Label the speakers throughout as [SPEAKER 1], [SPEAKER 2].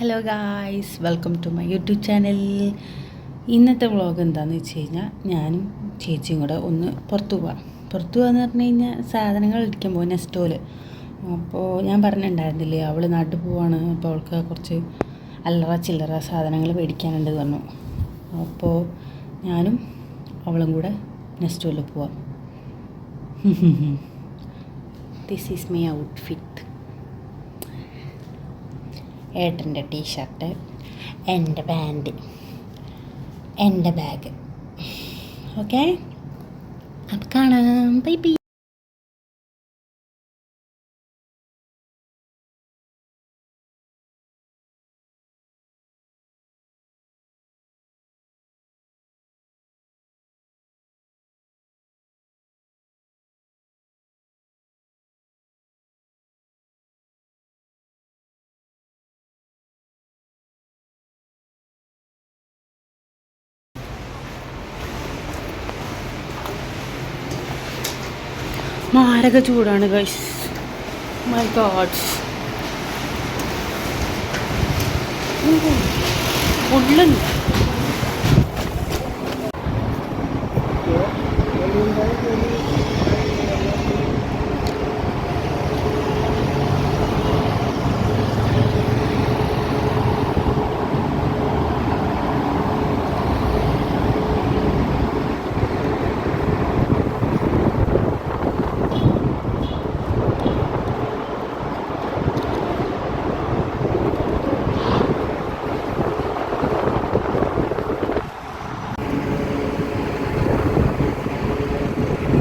[SPEAKER 1] Hello guys welcome to my YouTube channel ഇന്നത്തെ vlog എന്താണെന്ന് വെച്ച് കഴിഞ്ഞാൽ ഞാനും ചേച്ചിയും കൂടെ ഒന്ന് പുറത്തു പോവാം. പുറത്തു പോകാന്ന് പറഞ്ഞു കഴിഞ്ഞാൽ സാധനങ്ങൾ ഇരിക്കാൻ പോകും നെസ്റ്റോൽ. അപ്പോൾ ഞാൻ പറഞ്ഞിട്ടുണ്ടായിരുന്നില്ലേ അവൾ നാട്ടിൽ പോവാണ് അപ്പോൾ അവൾക്ക് കുറച്ച് അല്ലറ ചില്ലറ സാധനങ്ങൾ മേടിക്കാനുണ്ട് പറഞ്ഞു. അപ്പോൾ ഞാനും അവളും കൂടെ നെസ്റ്റോലിൽ പോവാം. ദിസ് ഈസ് മൈ ഔട്ട്ഫിറ്റ് ഏട്ടന്റെ ടീഷർട്ട് എന്റെ പാന്റ് എന്റെ ബാഗ്. ഓക്കെ? അപ്പം കാണാം. Bye bye. മാരക ചൂടാണ് ഗൈസ് മൈ ഗോഡ് ഉള്ളുണ്ട്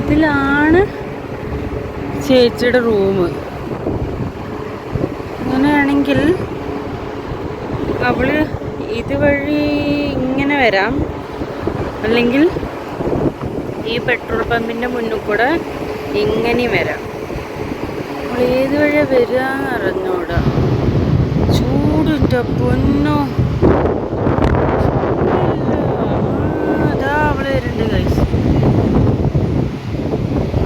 [SPEAKER 1] ഇതിലാണ് ചേച്ചിയുടെ റൂം. അങ്ങനെയാണെങ്കിൽ അവൾ ഇതുവഴി ഇങ്ങനെ വരാം. അല്ലെങ്കിൽ ഈ പെട്രോൾ പമ്പിന്റെ മുന്നിൽ കൂടെ ഇങ്ങനെയും വരാം. അവൾ ഏത് വഴി വരിക അറിഞ്ഞൂടാ. ചൂടുറ്റ പൊന്നോ. അതാ അവൾ വരുന്നുണ്ട് ഗൈസ്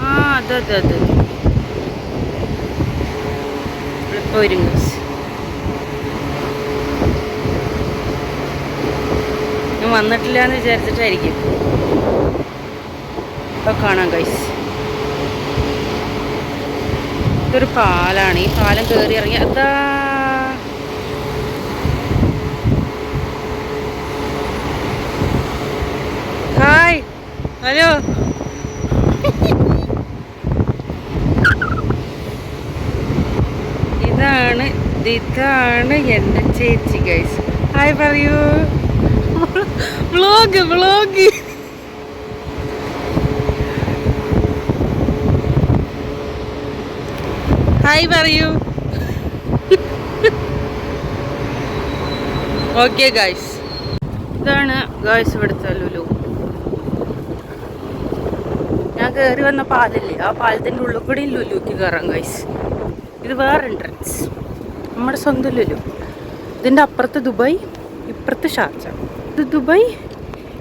[SPEAKER 1] ആ അതെ അതെ ഞാൻ വന്നിട്ടില്ല എന്ന് വിചാരിച്ചിട്ടായിരിക്കും. ഇപ്പോൾ കാണാം കൈസ് ഇതൊരു പാലാണ്. ഈ പാലം കയറി ഇറങ്ങി അതാ. ഹായ് ഹലോ ഇതാണ് എന്റെ ചേച്ചി ഗൈസ് ഹായ് പറയൂ. വ്ളോഗ് വ്ളോഗ് ഹായ് പറയൂ. ഓക്കെ ഗൈസ് ഇതാണ് ഗൈസ് ഇവിടുത്തെ ലുലു. ഞാൻ കയറി വന്ന പാലില്ലേ? ആ പാലത്തിന്റെ ഉള്ളിൽ കൂടി ലുലുക്ക് കയറാം ഗൈസ് ഇത് വേറെ എൻട്രൻസ് നമ്മുടെ സ്വന്തം ലുലു. ഇതിന്റെ അപ്പുറത്ത് ദുബായ് ഇപ്പുറത്ത് ഷാർജ. ഇത് ദുബായ്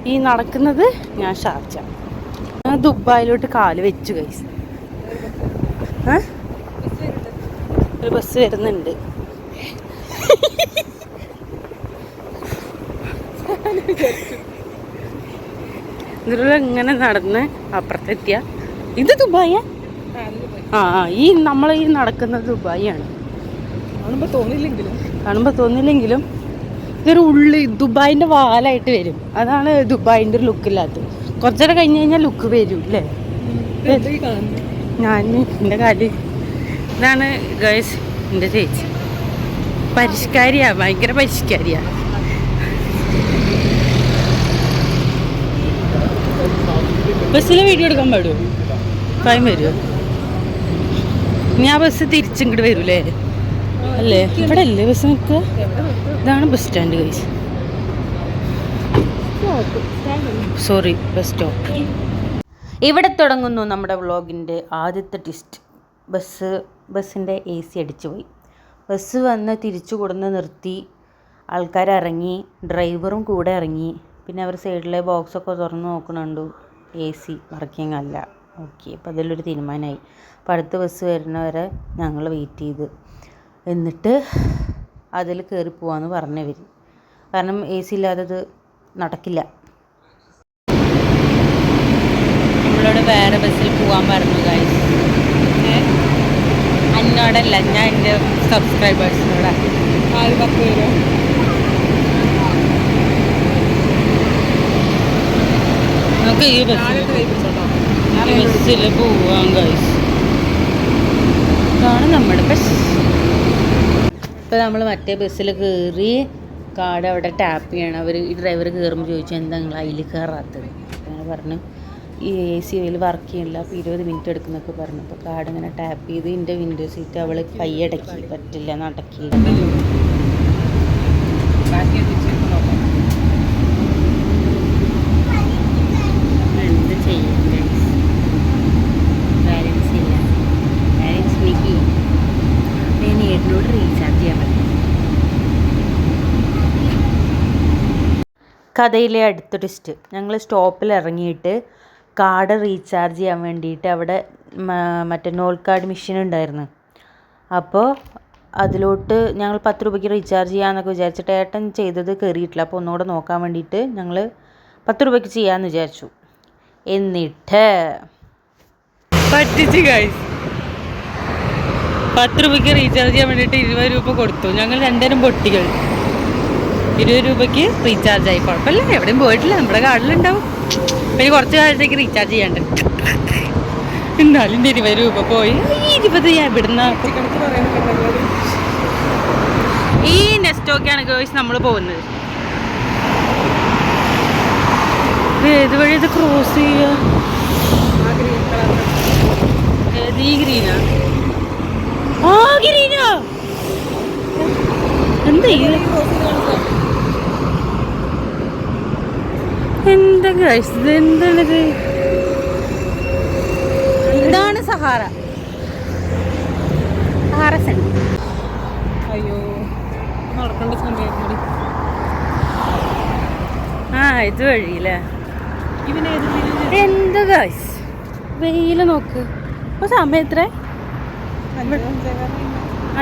[SPEAKER 1] ഈ നടക്കുന്നത് ഞാൻ ഷാർജ. ഞാൻ ദുബായിലോട്ട് കാൽ വെച്ചു കൈസ്? ഒരു ബസ് വരുന്നുണ്ട്. ഇങ്ങനെ നടന്ന് അപ്പുറത്തെത്തിയ? ഇത് ദുബായ? ആ ആ, ഈ നമ്മൾ ഈ നടക്കുന്നത് ദുബായിയാണ്
[SPEAKER 2] കാണുമ്പോ തോന്നില്ലെങ്കിലും.
[SPEAKER 1] കാണുമ്പോൾ തോന്നില്ലെങ്കിലും ഇതൊരു ഉള്ളി ദുബായിന്റെ വാലായിട്ട് വരും. അതാണ് ദുബായിന്റെ ഒരു ലുക്കില്ലാത്തത് കുറച്ചേരം കഴിഞ്ഞ് കഴിഞ്ഞാൽ ലുക്ക് വരും അല്ലേ ഞാൻ എന്റെ കാൽ ഇതാണ് ഗേൾസ് എന്റെ ചേച്ചി. പരിഷ്കാരിയാ ഭയങ്കര പരിഷ്കാരിയാ. ബസ്സിൽ വീഡിയോ എടുക്കാൻ പാടുമോ ടൈം വരുമോ ഞാൻ ബസ് തിരിച്ചിങ്ങോട്ട് വരൂലേ? അല്ലേ? ഇവിടെ അല്ലേ ബസ് നിൽക്കുക? ഇതാണ് bus stand guys sorry bus stop ഇവിടെ തുടങ്ങുന്നു നമ്മുടെ വ്ളോഗിന്റെ ആദ്യത്തെ ട്വിസ്റ്റ് ബസ് ബസ്സിന്റെ എ സി അടിച്ചു പോയി. ബസ് വന്ന് തിരിച്ചു കൊടുന്ന് നിർത്തി. ആൾക്കാർ ഇറങ്ങി ഡ്രൈവറും കൂടെ ഇറങ്ങി. പിന്നെ അവർ സൈഡിലെ ബോക്സൊക്കെ തുറന്ന് നോക്കണുണ്ടു. എ സി വർക്കിംഗ് അല്ല. ഓക്കെ അപ്പോൾ അതിലൊരു തീരുമാനമായി. അപ്പോൾ അടുത്ത ബസ് വരുന്നവരെ ഞങ്ങൾ വെയിറ്റ് ചെയ്ത്. എന്നിട്ട് അതിൽ കയറി പോവാന്ന് പറഞ്ഞവർ കാരണം എ സി ഇല്ലാതെ നടക്കില്ല. നമ്മളോട് വേറെ ബസ്സിൽ പോകാൻ പറഞ്ഞു ഗൈസ് എന്നോടല്ല ഞാൻ എന്റെ സബ്സ്ക്രൈബേഴ്സിനോട്
[SPEAKER 2] ആര് പത്ത് പേരോ
[SPEAKER 1] നമുക്ക് ഈ ബസ് ബസ്സിൽ പോവാം ഗൈസ് ഇതാണ് നമ്മുടെ ബസ് ഇപ്പോൾ നമ്മൾ മറ്റേ ബസ്സിൽ കയറി കാട് അവിടെ ടാപ്പ് ചെയ്യണം. അവർ ഈ ഡ്രൈവർ കയറുമ്പോൾ ചോദിച്ചു എന്താ നിങ്ങൾ അതിൽ കയറാത്തത് അങ്ങനെ പറഞ്ഞു. ഈ എ സി അതിൽ വർക്ക് ചെയ്യണില്ല. അപ്പോൾ ഇരുപത് മിനിറ്റ് എടുക്കുന്നൊക്കെ പറഞ്ഞു. അപ്പോൾ കാട് ഇങ്ങനെ ടാപ്പ് ചെയ്ത് എന്റെ വിൻഡോ സീറ്റ് അവൾ കൈയടക്കി. പറ്റില്ല നടക്കി
[SPEAKER 2] ബാക്കി എത്തിച്ചേക്ക് നോക്കാം
[SPEAKER 1] എന്ത് ചെയ്യും ബാലൻസ് ഇല്ല ബാലൻസ് എനിക്ക് ഞാൻ ഏടിനോട് റീചാർജ് ചെയ്യാൻ പറ്റും കഥയിലെ അടുത്ത ട്വിസ്റ്റ് ഞങ്ങൾ സ്റ്റോപ്പിൽ ഇറങ്ങിയിട്ട് കാർഡ് റീചാർജ് ചെയ്യാൻ വേണ്ടിയിട്ട് അവിടെ മറ്റേ നോൾ കാർഡ് മെഷീൻ ഉണ്ടായിരുന്നു. അപ്പോൾ അതിലോട്ട് ഞങ്ങൾ പത്ത് രൂപയ്ക്ക് റീചാർജ് ചെയ്യാമെന്നൊക്കെ വിചാരിച്ചിട്ട് ഏട്ടൻ ചെയ്തത് കയറിയിട്ടില്ല അപ്പോൾ ഒന്നുകൂടെ നോക്കാൻ വേണ്ടിയിട്ട് ഞങ്ങൾ പത്ത് രൂപയ്ക്ക് ചെയ്യാമെന്ന് വിചാരിച്ചു. എന്നിട്ട് പറ്റിച്ച് ഗൈസ് പത്ത് രൂപയ്ക്ക് റീചാർജ് ചെയ്യാൻ വേണ്ടിയിട്ട് ഇരുപത് രൂപ കൊടുത്തു. ഞങ്ങൾ രണ്ടുപേരും പൊട്ടികൾ ഇരുപത് രൂപയ്ക്ക് റീചാർജ് ആയി. കുഴപ്പമില്ല. എവിടെയും പോയിട്ടില്ല. നമ്മുടെ കാർഡിലുണ്ടാവും. പിന്നെ കുറച്ച് കാലത്തേക്ക് റീചാർജ് ചെയ്യാണ്ട്. എന്നാലും ഇരുപത് രൂപ പോയി. ഇരുപത് ഇവിടുന്ന് ഈ നെസ്റ്റോക്കാണ് ഗേൾസ് നമ്മൾ പോകുന്നത്. ഏത് വഴി ഇത് ക്രോസ് ചെയ്യുക? ഏത് ഈ എന്താ ഈ എന്താ ഇത് എന്താണിത് ഇതാണ് സഹാറ. സഹാറ സെന്റ്
[SPEAKER 2] അയ്യോ നടക്കേണ്ട സമയം
[SPEAKER 1] ആ ഇത് വഴിയില്ലേ? എന്ത് ഗൈസ് വെയിൽ നോക്ക്. ഇപ്പൊ സമയം എത്ര?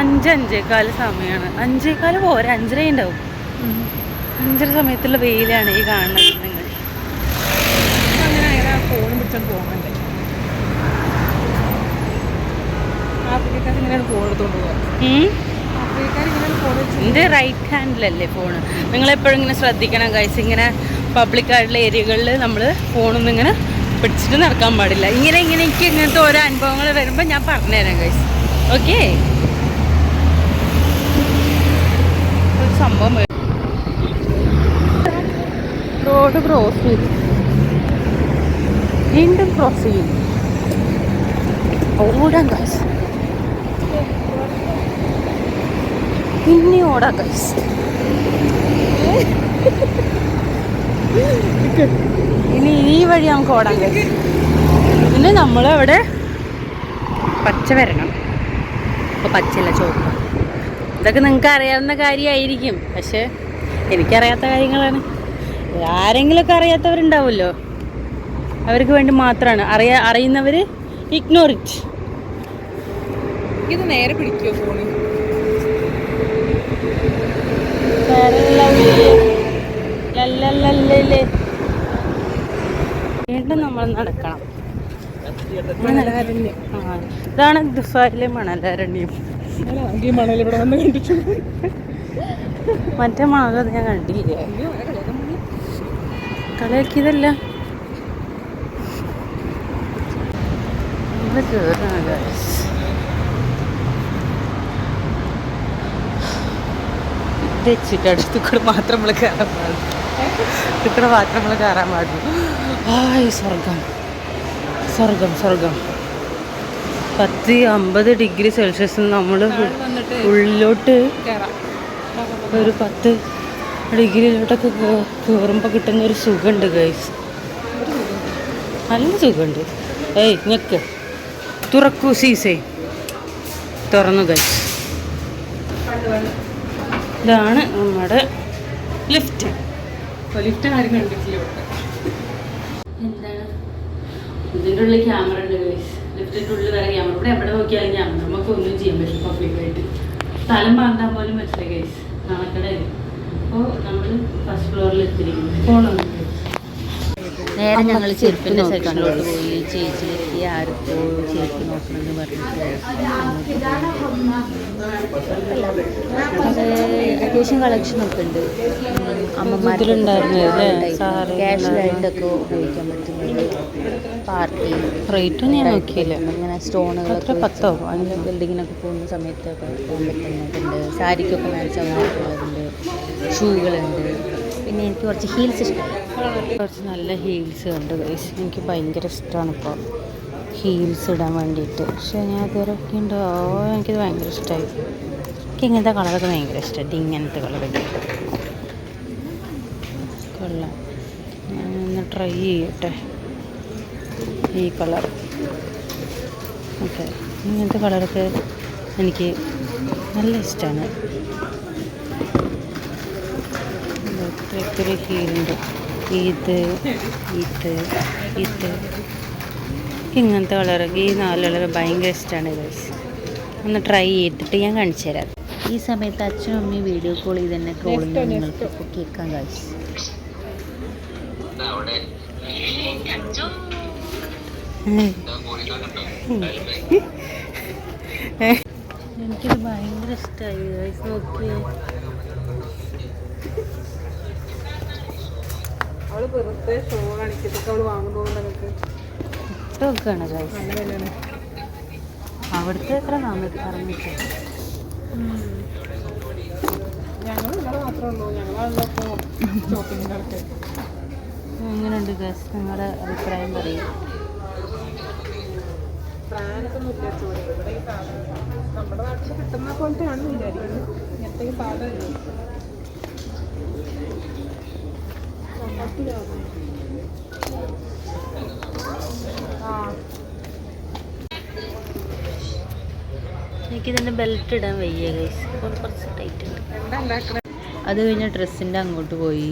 [SPEAKER 2] അഞ്ച്
[SPEAKER 1] അഞ്ചേക്കാൽ സമയമാണ് അഞ്ചേക്കാൽ പോരാ അഞ്ചര ഉണ്ടാവും അഞ്ചര സമയത്തുള്ള വെയിലാണ് ഈ കാണുന്നത് നിങ്ങൾ
[SPEAKER 2] ഇപ്പൊ അങ്ങനെ അങ്ങനെ പിടിച്ചാൽ പോകണ്ടേ ആഫ്രിക്കക്കാർ ഇങ്ങനെയാണ് ഫോൺ എടുത്തോണ്ട് പോകാം ആഫ്രിക്കക്കാർ ഇങ്ങനെയാണ് ഫോൺ വെച്ച്
[SPEAKER 1] എന്റെ റൈറ്റ് ഹാൻഡിലല്ലേ ഫോണ് നിങ്ങളെപ്പോഴും ഇങ്ങനെ ശ്രദ്ധിക്കണം ഗൈസ് ഇങ്ങനെ പബ്ലിക് ആയിട്ടുള്ള ഏരിയകളിൽ നമ്മൾ ഫോണൊന്നും ഇങ്ങനെ പിടിച്ചിട്ട് നടക്കാൻ പാടില്ല. ഇങ്ങനെ ഇങ്ങനെ എനിക്ക് ഇങ്ങനത്തെ ഓരോ അനുഭവങ്ങൾ വരുമ്പോൾ ഞാൻ പറഞ്ഞുതരാം ഗൈസ് ഓക്കെ ഒരു സംഭവം. റോഡ് ക്രോസ് ചെയ്തു. വീണ്ടും ക്രോസ് ചെയ്യും. ഓടാൻ ഗൈസ് പിന്നെ ഓടാം ഗൈസ് ഇനി ഈ വഴി നമുക്ക് ഓടാം ഗൈസ് പിന്നെ നമ്മൾ അവിടെ പച്ച വരണം. അപ്പോൾ പച്ചയല്ല ചോപ്പ്. ഇതൊക്കെ നിങ്ങൾക്ക് അറിയാവുന്ന കാര്യമായിരിക്കും. പക്ഷേ എനിക്കറിയാത്ത കാര്യങ്ങളാണ്. ആരെങ്കിലുമൊക്കെ അറിയാത്തവരുണ്ടാവുമല്ലോ. അവർക്ക് വേണ്ടി മാത്രമാണ്. അറിയ അറിയുന്നവർ ഇഗ്നോർ ഇറ്റ്
[SPEAKER 2] ഇത് നേരെ പിടിക്കുമോ ഫോണ്
[SPEAKER 1] വീണ്ടും നമ്മൾ നടക്കണം.
[SPEAKER 2] മണലാരണ്യം.
[SPEAKER 1] ഇതാണ് ദുബായിലെ മണലാരണ്യം.
[SPEAKER 2] മണൽ ഇവിടെ വന്ന് കണ്ടിട്ടു
[SPEAKER 1] മറ്റേ മണലത് ഞാൻ കണ്ടില്ല. കളിയാക്കിയതല്ല. കേറാണ് guys. ഇത് വെച്ചിട്ട് അടുത്ത് കൂടെ മാത്രം നമ്മൾ കയറാൻ പാടുള്ളൂ മാത്രം നമ്മൾ കയറാൻ പാടുള്ളൂ ആയ് സ്വർഗം സ്വർഗം സ്വർഗം പത്ത് അമ്പത് ഡിഗ്രി സെൽഷ്യസ് നമ്മൾ ഉള്ളിലോട്ട് ഒരു പത്ത് ഡിഗ്രിയിലോട്ടൊക്കെ കയറുമ്പോൾ കിട്ടുന്ന ഒരു സുഖമുണ്ട് ഗൈസ് നല്ല സുഖമുണ്ട് ഏയ് ഞെക്ക്. തുറക്കൂ സീസേ തുറന്നു കഴിച്ചു ഇതാണ് നമ്മുടെ ലിഫ്റ്റ്
[SPEAKER 2] ലിഫ്റ്റ് ആരും കണ്ടിട്ടില്ല
[SPEAKER 1] എന്താണ്? ഇതിന്റെ ഉള്ളിൽ ക്യാമറ ഉണ്ട് ഗൈസ് ലിഫ്റ്റിന്റെ ഉള്ളിൽ വേറെ ക്യാമറ ഇവിടെ എവിടെ നോക്കിയാലും ക്യാമറ നമുക്ക് ഒന്നും ചെയ്യാൻ പറ്റില്ല പബ്ലിക്കായിട്ട് സ്ഥലം വാങ്ങാൻ പോലും പറ്റില്ല ഗൈസ് കണക്കടയിൽ അപ്പോൾ നമ്മൾ ഫസ്റ്റ് ഫ്ലോറിൽ എത്തിയിരിക്കുന്നു. പോകണം
[SPEAKER 3] നേരെ ഞങ്ങൾ ചെരുപ്പിന്റെ സെക്ഷനിലോട്ട് പോയി. ചേച്ചിയിലെത്തി ആർക്കോ ചെരുപ്പ് നോക്കണമെന്ന് പറഞ്ഞിട്ട് അത് അത്യാവശ്യം കളക്ഷൻ ഒക്കെ ഉണ്ട്?
[SPEAKER 1] സാരി
[SPEAKER 3] ക്യാഷ്വലായിട്ടൊക്കെ ഉപയോഗിക്കാൻ പറ്റുന്നത്. പാർട്ടി
[SPEAKER 1] റേറ്റും ഞാൻ നോക്കിയില്ല.
[SPEAKER 3] ഇങ്ങനെ സ്റ്റോണുകളൊക്കെ
[SPEAKER 1] എത്ര പത്തോ?
[SPEAKER 3] അങ്ങനെ ബിൽഡിങ്ങിനൊക്കെ പോകുന്ന സമയത്തൊക്കെ പോകാൻ പറ്റുന്നതുണ്ട് സാരിക്കൊക്കെ ആവാനായിട്ടുള്ളതുണ്ട് ഷൂകളുണ്ട്. പിന്നെ എനിക്ക് കുറച്ച് ഹീൽസ് ഇഷ്ടമായി
[SPEAKER 1] കുറച്ച് നല്ല ഹീൽസ് കണ്ടു ഗൈസ് എനിക്ക് ഭയങ്കര ഇഷ്ടമാണ് ഇപ്പോൾ ഹീൽസ് ഇടാൻ വേണ്ടിയിട്ട്. പക്ഷേ ഞാൻ അതുവരെ ഒക്കെ ഉണ്ടോ? എനിക്കിത് ഭയങ്കര ഇഷ്ടമായി എനിക്ക് ഇങ്ങനത്തെ കളറൊക്കെ ഭയങ്കര ഇഷ്ടമായിട്ട് ഇങ്ങനത്തെ കളറൊക്കെ കൊള്ളാം. ഒന്ന് ട്രൈ ചെയ്യട്ടെ ഈ കളർ ഓക്കെ ഇങ്ങനത്തെ കളറൊക്കെ എനിക്ക് നല്ല ഇഷ്ടമാണ് ഇത്രയൊക്കെ കീഴുണ്ട് ഇത് ഇത് ഇത്. ഇങ്ങനത്തെ കളറൊക്കെ ഈ നാല് കളർ ഭയങ്കര ഇഷ്ടമാണ് ഗൈസ്. ഒന്ന് ട്രൈ ചെയ്തിട്ട് ഞാൻ കാണിച്ചു തരാം.
[SPEAKER 3] ഈ സമയത്ത് അച്ഛനും അമ്മയും വീഡിയോ കോൾ ചെയ്ത് തന്നെ ട്രോളിങ് നിങ്ങൾക്ക് ഇപ്പോൾ കേൾക്കാം ഗൈസ്.
[SPEAKER 1] എനിക്കിത് ഭയങ്കര ഇഷ്ടമായി ഗൈസ് നോക്കിയേ.
[SPEAKER 2] അവൾ വെറുതെ ഷോ കാണിക്കത്തൊക്കെ അവൾ വാങ്ങുന്നതുകൊണ്ട് നമുക്ക്
[SPEAKER 1] ഇതൊക്കെയാണ് ഗൈസ്
[SPEAKER 2] നല്ല വിലയാണ്.
[SPEAKER 1] അവിടുത്തെ എത്ര നാന്നൂറ്റി അറുന്നൂറ്റി?
[SPEAKER 2] ഞങ്ങൾ ഇവിടെ മാത്രമേ ഉള്ളൂ. ഞങ്ങളാണല്ലോ ഇപ്പോൾ ഷോപ്പിങ്ങിനൊക്കെ
[SPEAKER 1] എങ്ങനെയുണ്ട് ഗൈസ് നിങ്ങളുടെ അഭിപ്രായം പറയും.
[SPEAKER 2] ബ്രാൻഡൊക്കെ ഒന്നും ഇല്ല ചോറ് ഇവിടെ ഈ സാധനം നമ്മുടെ നാട്ടിൽ കിട്ടുന്ന പോലത്തെ ആണെന്ന് വിചാരിക്കുന്നു. ഇങ്ങനത്തെ സാധനം ആ
[SPEAKER 3] എനിക്കിതിന്റെ ബെൽറ്റ് ഇടാൻ വയ്യ ഗൈസ് കുറച്ച് ടൈറ്റ് അത് കഴിഞ്ഞ് ഡ്രസ്സിന്റെ അങ്ങോട്ട് പോയി.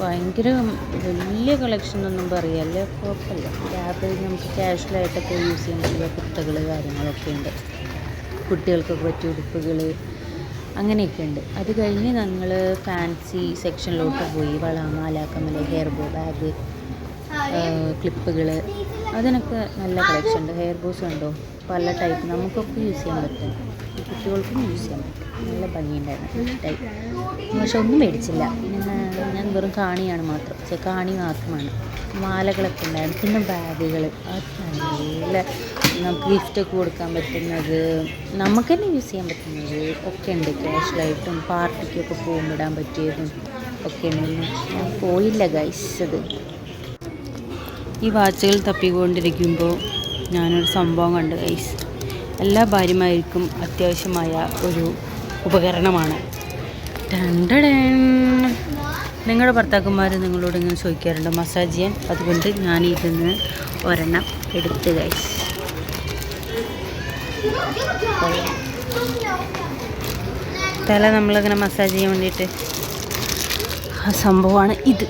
[SPEAKER 3] ഭയങ്കര വലിയ കളക്ഷൻ ഒന്നും പറയാല്ല കുഴപ്പമില്ല. രാത്രി നമുക്ക് ക്യാഷ്വലായിട്ടൊക്കെ യൂസ് ചെയ്യാൻ പറ്റിയ കുർത്തകൾ കാര്യങ്ങളൊക്കെ ഉണ്ട്. കുട്ടികൾക്കൊക്കെ പറ്റിയ ഉടുപ്പുകൾ അങ്ങനെയൊക്കെ ഉണ്ട് അത് കഴിഞ്ഞ് ഞങ്ങൾ ഫാൻസി സെക്ഷനിലോട്ട് പോയി. വള മാല ഹെയർ ബോ ബാഗ് ക്ലിപ്പുകൾ അതിനൊക്കെ നല്ല കളക്ഷൻ ഉണ്ട്. ഹെയർ ബോസ് ഉണ്ടോ പല ടൈപ്പ് നമുക്കൊക്കെ യൂസ് ചെയ്യാൻ പറ്റും. കുട്ടികൾക്കും യൂസ് ചെയ്യാൻ പറ്റും. നല്ല ഭംഗിയുണ്ടായിരുന്നു ടൈപ്പ് പക്ഷെ ഒന്നും മേടിച്ചില്ല. ഞാൻ ഞാൻ വെറും കാണിയാണ് മാത്രം. കാണി മാത്രമാണ് മാലകളൊക്കെ ഉണ്ടായിരുന്നു. പിന്നെ ബാഗുകൾ നല്ല നമുക്ക് ഗിഫ്റ്റൊക്കെ കൊടുക്കാൻ പറ്റുന്നത്. നമുക്ക് തന്നെ യൂസ് ചെയ്യാൻ പറ്റുന്നത് ഒക്കെ ഉണ്ട്. ക്യാഷ്വലായിട്ടും പാർട്ടിക്കൊക്കെ ഇടാൻ പറ്റിയതും ഒക്കെ ഉണ്ട്. ഞാൻ പോയില്ല അത്.
[SPEAKER 1] ഈ വാച്ചുകൾ തപ്പിക്കൊണ്ടിരിക്കുമ്പോൾ ഞാനൊരു സംഭവം കണ്ടു ഗൈസ് എല്ലാ ഭാര്യമാർക്കും അത്യാവശ്യമായ ഒരു ഉപകരണമാണ്. ടണ്ടടൻ. നിങ്ങളുടെ ഭർത്താക്കന്മാർ നിങ്ങളോട് ഇങ്ങനെ ചോദിക്കാറുണ്ട് മസാജ് ചെയ്യാൻ? അതുകൊണ്ട് ഞാൻ ഇതിന്ന് ഒരെണ്ണം എടുത്ത് ഗൈസ് തല നമ്മളിങ്ങനെ മസാജ് ചെയ്യാൻ വേണ്ടിയിട്ട് ആ സംഭവമാണ് ഇത്.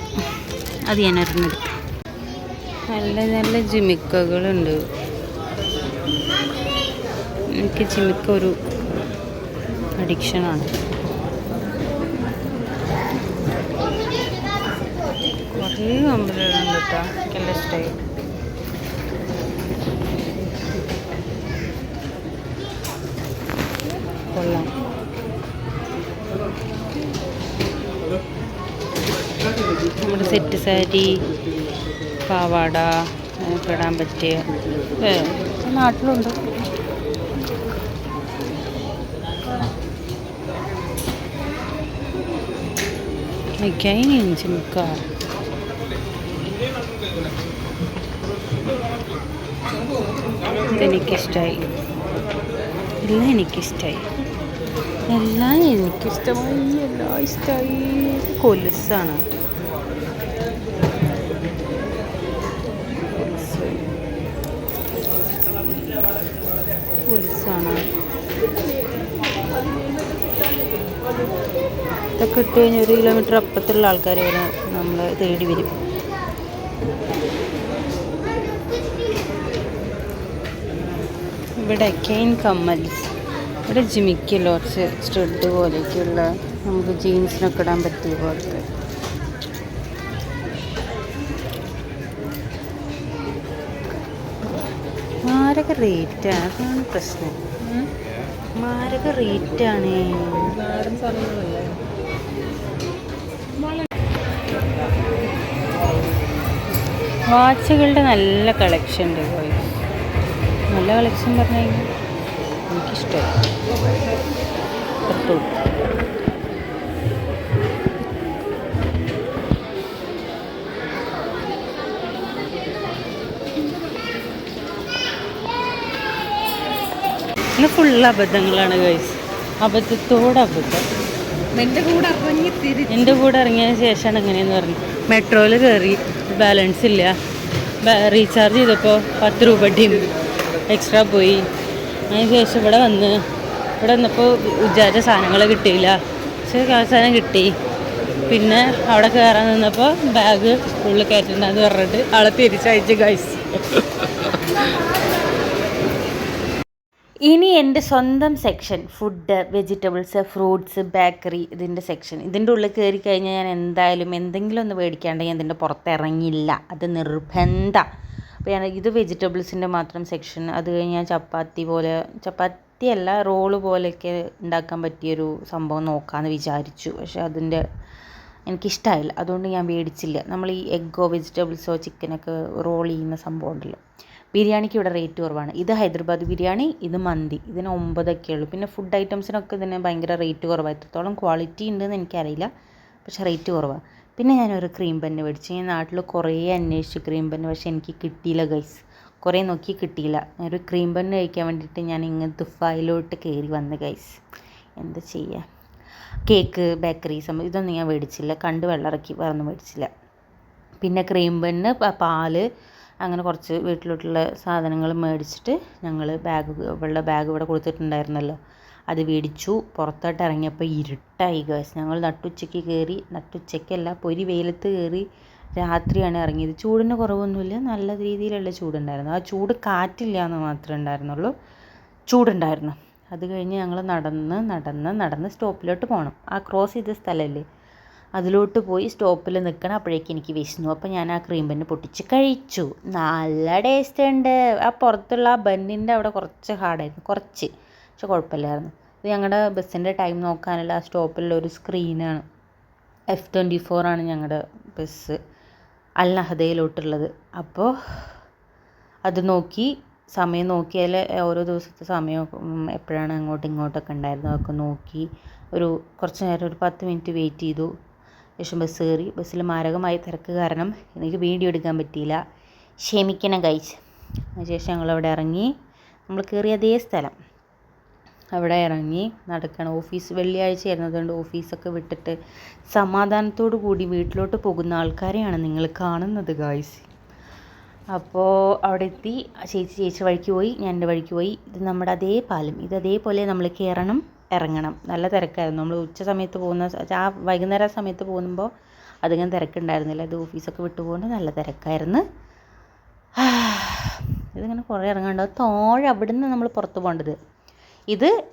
[SPEAKER 1] അത് ഞാൻ ഒരെണ്ണം നല്ല നല്ല ജിമിക്കകളുണ്ട്. എനിക്ക് ജിമിക്ക ഒരു അഡിക്ഷനാണ് കുറേ കമ്പനികളുണ്ട് കേട്ടോ. എനിക്കെല്ലാം ഇഷ്ടമായി കൊള്ളാം. നമ്മുടെ സെറ്റ് സാരി പാവാട ഇടാൻ പറ്റിയ നാട്ടിലുണ്ട്. മിക്കായി ജിമിക്ക ഇതെനിക്കിഷ്ടമായി എല്ലാം എനിക്കിഷ്ടമായി എല്ലാം എനിക്കിഷ്ടമായി എല്ലാം ഇഷ്ടമായി കൊലുസാണ്. കൊലുസ് കൊലുസാണ്. ഇതൊക്കെ ഇട്ട് കഴിഞ്ഞാൽ ഒരു കിലോമീറ്റർ അപ്പുറത്തുള്ള ആൾക്കാർ വരെ നമ്മൾ തേടി വരും. ഇവിടെ കെയിൻ കമ്മൽസ് ഇവിടെ ജിമിക്ക് ലോട്ട്സ് സ്റ്റഡ് പോലെയൊക്കെയുള്ള നമുക്ക് ജീൻസിനൊക്കെ ഇടാൻ പറ്റിയ പോലത്തെ. മാരക റേറ്റാണ് അതാണ് പ്രശ്നം. മാരക റേറ്റാണ് വാച്ചുകളുടെ നല്ല കളക്ഷൻ ഉണ്ട് പോയി നല്ല കളക്ഷൻ പറഞ്ഞു കഴിഞ്ഞാൽ എനിക്കിഷ്ടമായി പത്തു ഫുള്ള് അബദ്ധങ്ങളാണ് കഴിച്ച് അബദ്ധത്തോട് അബദ്ധം.
[SPEAKER 2] നിന്റെ കൂടെ ഇറങ്ങി
[SPEAKER 1] എന്റെ കൂടെ ഇറങ്ങിയ ശേഷമാണ് എങ്ങനെയെന്ന് പറഞ്ഞു. മെട്രോയിൽ കയറി ബാലൻസ് ഇല്ല. റീചാർജ് ചെയ്തപ്പോൾ പത്ത് രൂപ ടീം എക്സ്ട്രാ പോയി. അതിന് ശേഷം ഇവിടെ വന്ന് ഇവിടെ വന്നപ്പോൾ വിചാരിച്ച സാധനങ്ങൾ കിട്ടിയില്ല. പക്ഷേ സാധനം കിട്ടി. പിന്നെ അവിടെ കയറാൻ നിന്നപ്പോൾ ബാഗ് ഉള്ളിൽ കയറ്റണ്ടെന്ന് പറഞ്ഞിട്ട് ആളെ തിരിച്ചയച്ച് ഗൈസ് ഇനി എന്റെ സ്വന്തം section food vegetables fruits bakery ഇതിന്റെ സെക്ഷൻ ഇതിന്റെ ഉള്ളിൽ കയറി കഴിഞ്ഞാൽ ഞാൻ എന്തായാലും എന്തെങ്കിലും ഒന്ന് മേടിക്കാണ്ട് ഞാൻ ഇതിന്റെ പുറത്തിറങ്ങില്ല. അത് നിർബന്ധ. അപ്പോൾ ഞാൻ ഇത് വെജിറ്റബിൾസിന്റെ മാത്രം സെക്ഷൻ. അത് കഴിഞ്ഞ് ഞാൻ ചപ്പാത്തി പോലെ ചപ്പാത്തി അല്ല റോൾ പോലെയൊക്കെ ഉണ്ടാക്കാൻ പറ്റിയൊരു സംഭവം നോക്കാമെന്ന് വിചാരിച്ചു. പക്ഷേ അതിന്റെ എനിക്കിഷ്ടമായില്ല അതുകൊണ്ട് ഞാൻ മേടിച്ചില്ല. നമ്മൾ ഈ എഗ്ഗോ വെജിറ്റബിൾസോ ചിക്കനൊക്കെ റോൾ ചെയ്യുന്ന സംഭവം ഉണ്ടല്ലോ. ബിരിയാണിക്ക് ഇവിടെ റേറ്റ് കുറവാണ്. ഇത് ഹൈദരാബാദ് ബിരിയാണി ഇത് മന്തി. ഇതിന് ഒമ്പതൊക്കെ ഉള്ളൂ. പിന്നെ ഫുഡ് ഐറ്റംസിനൊക്കെ ഇതിന് ഭയങ്കര റേറ്റ് കുറവാണ് എത്രത്തോളം ക്വാളിറ്റി ഉണ്ടെന്ന് എനിക്കറിയില്ല. പക്ഷേ റേറ്റ് കുറവാണ് പിന്നെ ഞാനൊരു ക്രീം പെന്ന് മേടിച്ചു. ഞാൻ നാട്ടിൽ കുറേ അന്വേഷിച്ചു ക്രീം പെന്ന് പക്ഷേ എനിക്ക് കിട്ടിയില്ല ഗൈസ് കുറേ നോക്കി കിട്ടിയില്ല. ഒരു ക്രീം പെന്ന് കഴിക്കാൻ വേണ്ടിയിട്ട് ഞാൻ ഇങ്ങ് ദുഫായിലോട്ട് കയറി വന്ന് ഗൈസ് എന്താ ചെയ്യുക കേക്ക് ബേക്കറി സംഭവം ഇതൊന്നും ഞാൻ മേടിച്ചില്ല. കണ്ട് വെള്ളമിറക്കി വേറൊന്നും മേടിച്ചില്ല. പിന്നെ ക്രീം പെണ്ണ് പാൽ അങ്ങനെ കുറച്ച് വീട്ടിലോട്ടുള്ള സാധനങ്ങൾ മേടിച്ചിട്ട് ഞങ്ങൾ ബാഗ് ഉള്ള ബാഗ് ഇവിടെ കൊടുത്തിട്ടുണ്ടായിരുന്നല്ലോ. അത് മേടിച്ചു പുറത്തോട്ട് ഇറങ്ങിയപ്പോൾ ഇരുട്ടായി ഗേസ് ഞങ്ങൾ നട്ടുച്ചയ്ക്ക് കയറി നട്ടുച്ചയ്ക്കല്ല പൊരി വെയിലത്ത് കയറി രാത്രിയാണ് ഇറങ്ങിയത്. ചൂടിന് കുറവൊന്നുമില്ല നല്ല രീതിയിലുള്ള ചൂടുണ്ടായിരുന്നു. ആ ചൂട് കാറ്റില്ല എന്ന് മാത്രമേ ഉണ്ടായിരുന്നുള്ളൂ. ചൂടുണ്ടായിരുന്നു. അത് കഴിഞ്ഞ് ഞങ്ങൾ നടന്ന് നടന്ന് നടന്ന് സ്റ്റോപ്പിലോട്ട് പോകണം. ആ ക്രോസ് ചെയ്ത സ്ഥലമല്ലേ അതിലോട്ട് പോയി സ്റ്റോപ്പിൽ നിൽക്കണം. അപ്പോഴേക്കും എനിക്ക് വിശന്നു. അപ്പോൾ ഞാൻ ആ ക്രീം ബന്ന് പൊട്ടിച്ച് കഴിച്ചു. നല്ല ടേസ്റ്റ് ഉണ്ട്. ആ പുറത്തുള്ള ആ ബന്നിന്റെ അവിടെ കുറച്ച് ഹാർഡായിരുന്നു കുറച്ച്. പക്ഷെ കുഴപ്പമില്ലായിരുന്നു. ഇത് ഞങ്ങളുടെ ബസ്സിന്റെ ടൈം നോക്കാനുള്ള ആ സ്റ്റോപ്പിലുള്ള ഒരു സ്ക്രീനാണ്. എഫ് ട്വന്റി ഫോർ ആണ് ഞങ്ങളുടെ ബസ് അൽ നഹദയിലോട്ടുള്ളത് അപ്പോൾ അത് നോക്കി സമയം നോക്കിയാൽ ഓരോ ദിവസത്തെ സമയം എപ്പോഴാണ് അങ്ങോട്ടും ഇങ്ങോട്ടൊക്കെ ഉണ്ടായിരുന്നത് അതൊക്കെ നോക്കി ഒരു കുറച്ച് നേരം ഒരു പത്ത് മിനിറ്റ് വെയിറ്റ് ചെയ്തു. ശേഷം ബസ് കയറി. ബസ്സിൽ മാരകമായി തിരക്ക് കാരണം എനിക്ക് വീഡിയോ എടുക്കാൻ പറ്റിയില്ല. ക്ഷമിക്കണം കഴിച്ച് അതിനുശേഷം ഞങ്ങളവിടെ ഇറങ്ങി. നമ്മൾ കയറിയ അതേ സ്ഥലം. അവിടെ ഇറങ്ങി നടക്കണം. ഓഫീസ് വെള്ളിയാഴ്ച ആയിരുന്നതുകൊണ്ട് ഓഫീസൊക്കെ വിട്ടിട്ട് സമാധാനത്തോടു കൂടി വീട്ടിലോട്ട് പോകുന്ന ആൾക്കാരെയാണ് നിങ്ങൾ കാണുന്നത് ഗായ്സ് അപ്പോൾ അവിടെ എത്തി. ചേച്ചി ചേച്ചി വഴിക്ക് പോയി ഞാൻ എന്റെ വഴിക്ക് പോയി. ഇത് നമ്മുടെ അതേ പാലം. ഇത് അതേപോലെ നമ്മൾ കയറണം ഇറങ്ങണം. നല്ല തിരക്കായിരുന്നു. നമ്മൾ ഉച്ച സമയത്ത് പോകുന്ന ആ വൈകുന്നേര സമയത്ത് പോകുമ്പോൾ അധികം തിരക്കുണ്ടായിരുന്നില്ല. അത് ഓഫീസൊക്കെ വിട്ടു പോകുന്നത് നല്ല തിരക്കായിരുന്നു. ഇതിങ്ങനെ കുറേ ഇറങ്ങാണ്ട് തോഴ അവിടെ അവിടുന്ന് നമ്മൾ പുറത്ത് പോകേണ്ടത്. ഇത്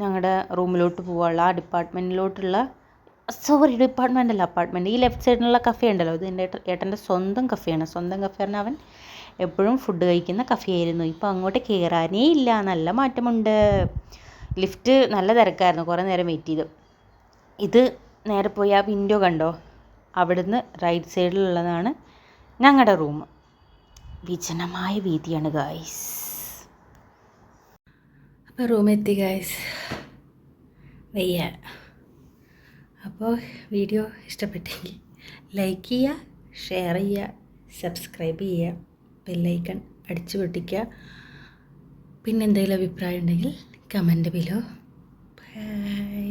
[SPEAKER 1] ഞങ്ങളുടെ റൂമിലോട്ട് പോകാനുള്ള ആ ഡിപ്പാർട്ട്മെന്റിലോട്ടുള്ള സോറി ഡിപ്പാർട്ട്മെന്റ് അല്ല അപ്പാർട്ട്മെന്റ് ഈ ലെഫ്റ്റ് സൈഡിലുള്ള കഫേ ഉണ്ടല്ലോ ഇത് എന്റെ ഏട്ട- ഏട്ടന്റെ സ്വന്തം കഫേയാണ്. സ്വന്തം കഫേ പറഞ്ഞാൽ അവൻ എപ്പോഴും ഫുഡ് കഴിക്കുന്ന കഫേ ആയിരുന്നു ഇപ്പോൾ അങ്ങോട്ട് കയറാനേ ഇല്ല നല്ല മാറ്റമുണ്ട്. ലിഫ്റ്റ് നല്ല തിരക്കായിരുന്നു കുറേ നേരം വെയിറ്റ് ചെയ്ത്. ഇത് നേരെ പോയി ആ വിൻഡോ കണ്ടോ? അവിടുന്ന് റൈറ്റ് സൈഡിലുള്ളതാണ് ഞങ്ങളുടെ റൂം. വിജനമായ വീതിയാണ് ഗായ്സ്.
[SPEAKER 4] അപ്പോൾ റൂമെത്തി ഗായ്സ് വയ്യ. അപ്പോൾ വീഡിയോ ഇഷ്ടപ്പെട്ടെങ്കിൽ ലൈക്ക് ചെയ്യുക ഷെയർ ചെയ്യുക സബ്സ്ക്രൈബ് ചെയ്യുക ബെല്ലൈക്കൺ അടിച്ചു പൊട്ടിക്കുക പിന്നെ എന്തെങ്കിലും അഭിപ്രായം ഉണ്ടെങ്കിൽ കമന്റ് ബിലോ ബൈ